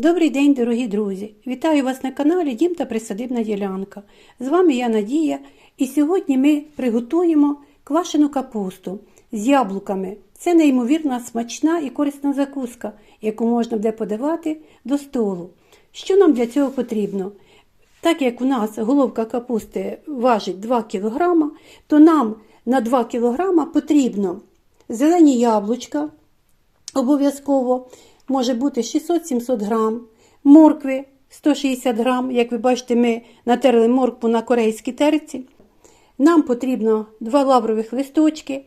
Добрий день, дорогі друзі! Вітаю вас на каналі Дім та Присадибна ділянка. З вами я Надія, і сьогодні ми приготуємо квашену капусту з яблуками. Це неймовірно смачна і корисна закуска, яку можна буде подавати до столу. Що нам для цього потрібно? Так як у нас головка капусти важить 2 кг, то нам на 2 кг потрібно зелені яблучка, обов'язково може бути 600-700 грам, моркви 160 грам. Як ви бачите, ми натерли моркву на корейській терці. Нам потрібно 2 лаврових листочки,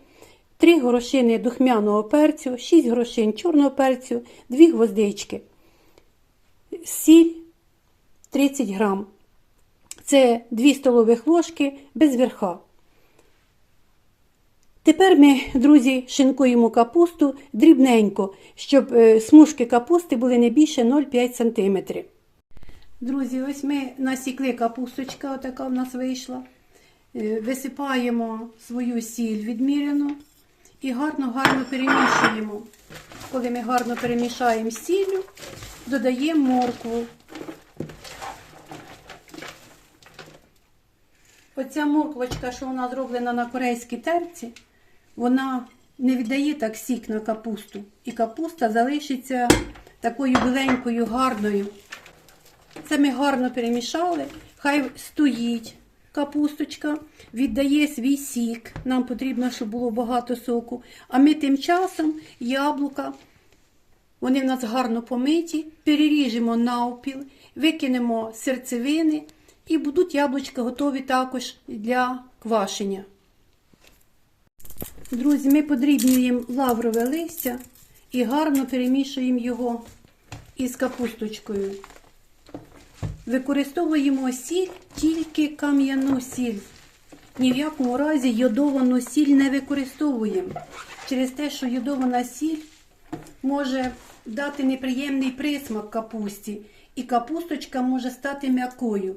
3 горошини духмяного перцю, 6 горошин чорного перцю, 2 гвоздички, сіль 30 грам. Це 2 столових ложки без верха. Тепер ми, друзі, шинкуємо капусту дрібненько, щоб е, смужки капусти були не більше 0,5 см. Друзі, ось ми насікли капусточка, отака в нас вийшла. Е, Висипаємо свою сіль відміряну і гарно-гарно перемішуємо. Коли ми гарно перемішаємо сіллю, додаємо моркву. Оця морквочка, що вона зроблена на корейській терці, вона не віддає так сік на капусту. І капуста залишиться такою біленькою, гарною. Це ми гарно перемішали. Хай стоїть капусточка, віддає свій сік. Нам потрібно, щоб було багато соку. А ми тим часом яблука, вони в нас гарно помиті, переріжемо навпіл, викинемо серцевини і будуть яблучка готові також для квашення. Друзі, ми подрібнюємо лаврове листя і гарно перемішуємо його із капусточкою. Використовуємо сіль тільки кам'яну сіль. Ні в якому разі йодовану сіль не використовуємо. Через те, що йодована сіль може дати неприємний присмак капусті, і капусточка може стати м'якою.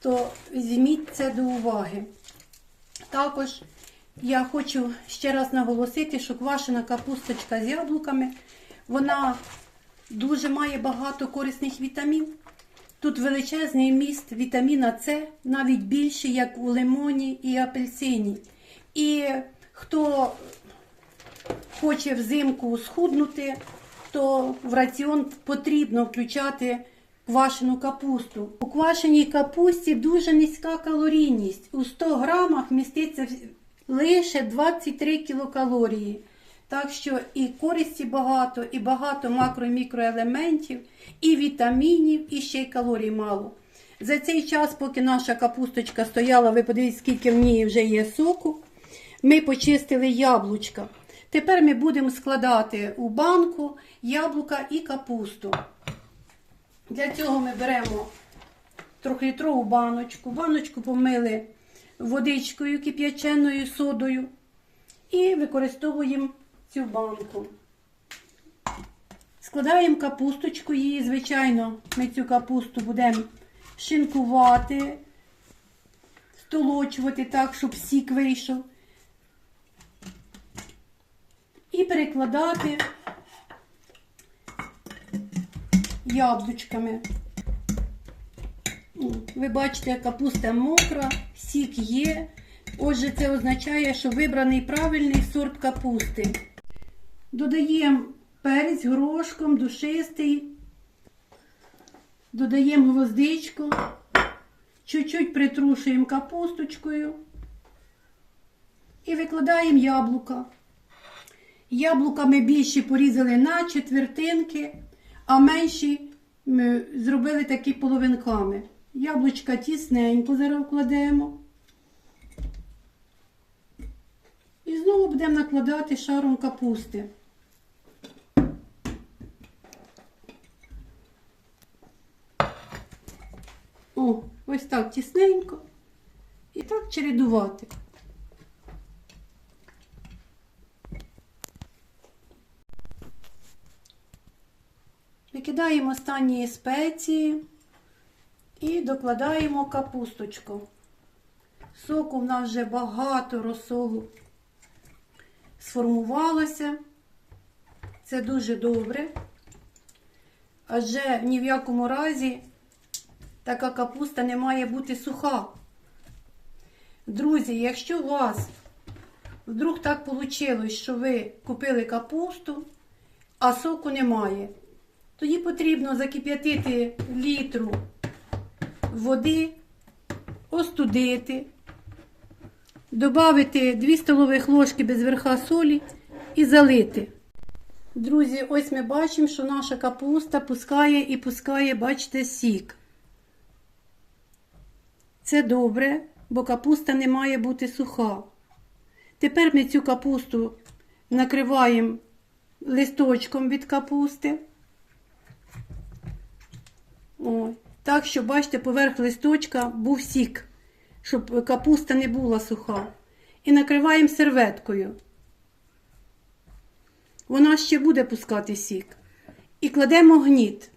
То візьміть це до уваги. Також я хочу ще раз наголосити, що квашена капусточка з яблуками, вона дуже має багато корисних вітамін. Тут величезний міст вітаміна С, навіть більше, як у лимоні і апельсині. І хто хоче взимку схуднути, то в раціон потрібно включати квашену капусту. У квашеній капусті дуже низька калорійність. У 100 грамах міститься лише 23 кілокалорії. Так що і користі багато, і багато макро- і мікроелементів, і вітамінів, і ще й калорій мало. За цей час, поки наша капусточка стояла, ви подивіться, скільки в ній вже є соку, ми почистили яблучка. Тепер ми будемо складати у банку яблука і капусту. Для цього ми беремо трьохлітрову баночку. Баночку помили водичкою кип'яченою содою і використовуємо цю банку. Складаємо капусточку її, звичайно, ми цю капусту будемо шинкувати, столочувати так, щоб сік вийшов. І перекладати яблучками. Ви бачите, капуста мокра, сік є. Отже, це означає, що вибраний правильний сорт капусти. Додаємо перець горошком, душистий, додаємо гвоздичку, чуть-чуть притрушуємо капусточкою і викладаємо яблука. Яблука ми більші порізали на четвертинки, а менші ми зробили такі половинками. Яблучка тісненько зараз вкладемо. І знову будемо накладати шаром капусти. О, ось так тісненько. І так чередувати. Викидаємо останні спеції і докладаємо капусточку. Соку в нас вже багато розсолу сформувалося. Це дуже добре. Адже ні в якому разі така капуста не має бути суха. Друзі, якщо у вас вдруг так вийшло, що ви купили капусту, а соку немає, тоді потрібно закип'ятити літру води, остудити, додати 2 столових ложки без верха солі і залити. Друзі, ось ми бачимо, що наша капуста пускає і пускає, бачите, сік. Це добре, бо капуста не має бути суха. Тепер ми цю капусту накриваємо листочком від капусти. Ой. Так, що, бачите, поверх листочка був сік, щоб капуста не була суха. І накриваємо серветкою. Вона ще буде пускати сік. І кладемо гніт.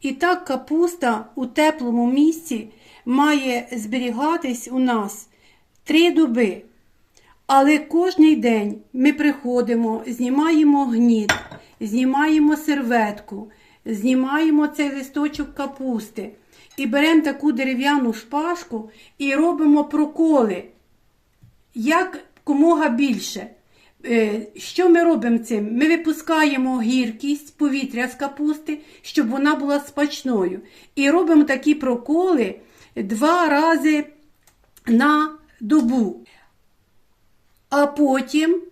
І так капуста у теплому місці має зберігатись у нас три доби. Але кожний день ми приходимо, знімаємо гніт, знімаємо серветку, знімаємо цей листочок капусти і беремо таку дерев'яну шпажку і робимо проколи як комога більше. Е, Що ми робимо цим? Ми випускаємо гіркість повітря з капусти, щоб вона була смачною. І робимо такі проколи два рази на добу. А потім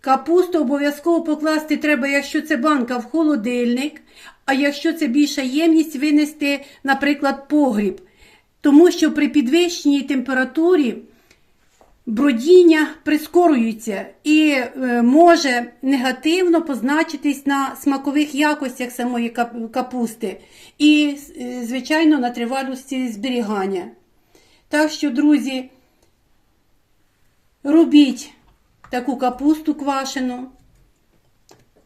капусту обов'язково покласти треба, якщо це банка, в холодильник, а якщо це більша ємність, винести, наприклад, погріб. Тому що при підвищеній температурі бродіння прискорюється і е, може негативно позначитись на смакових якостях самої капусти і, е, звичайно, на тривалості зберігання. Так що, друзі, робіть таку капусту квашену.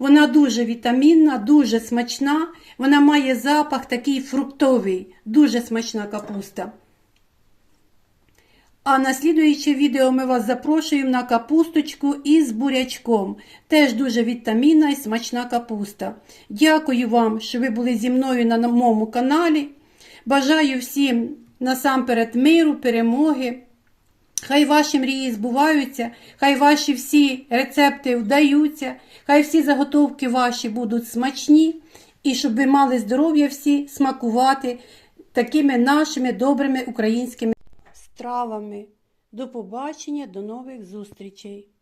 Вона дуже вітамінна, дуже смачна. Вона має запах такий фруктовий, дуже смачна капуста. А на слідуюче відео ми вас запрошуємо на капусточку із бурячком. Теж дуже вітамінна і смачна капуста. Дякую вам, що ви були зі мною на моєму каналі. Бажаю всім насамперед миру, перемоги. Хай ваші мрії збуваються, хай ваші всі рецепти вдаються, хай всі заготовки ваші будуть смачні, і щоб ви мали здоров'я всі смакувати такими нашими добрими українськими стравами. До побачення, до нових зустрічей!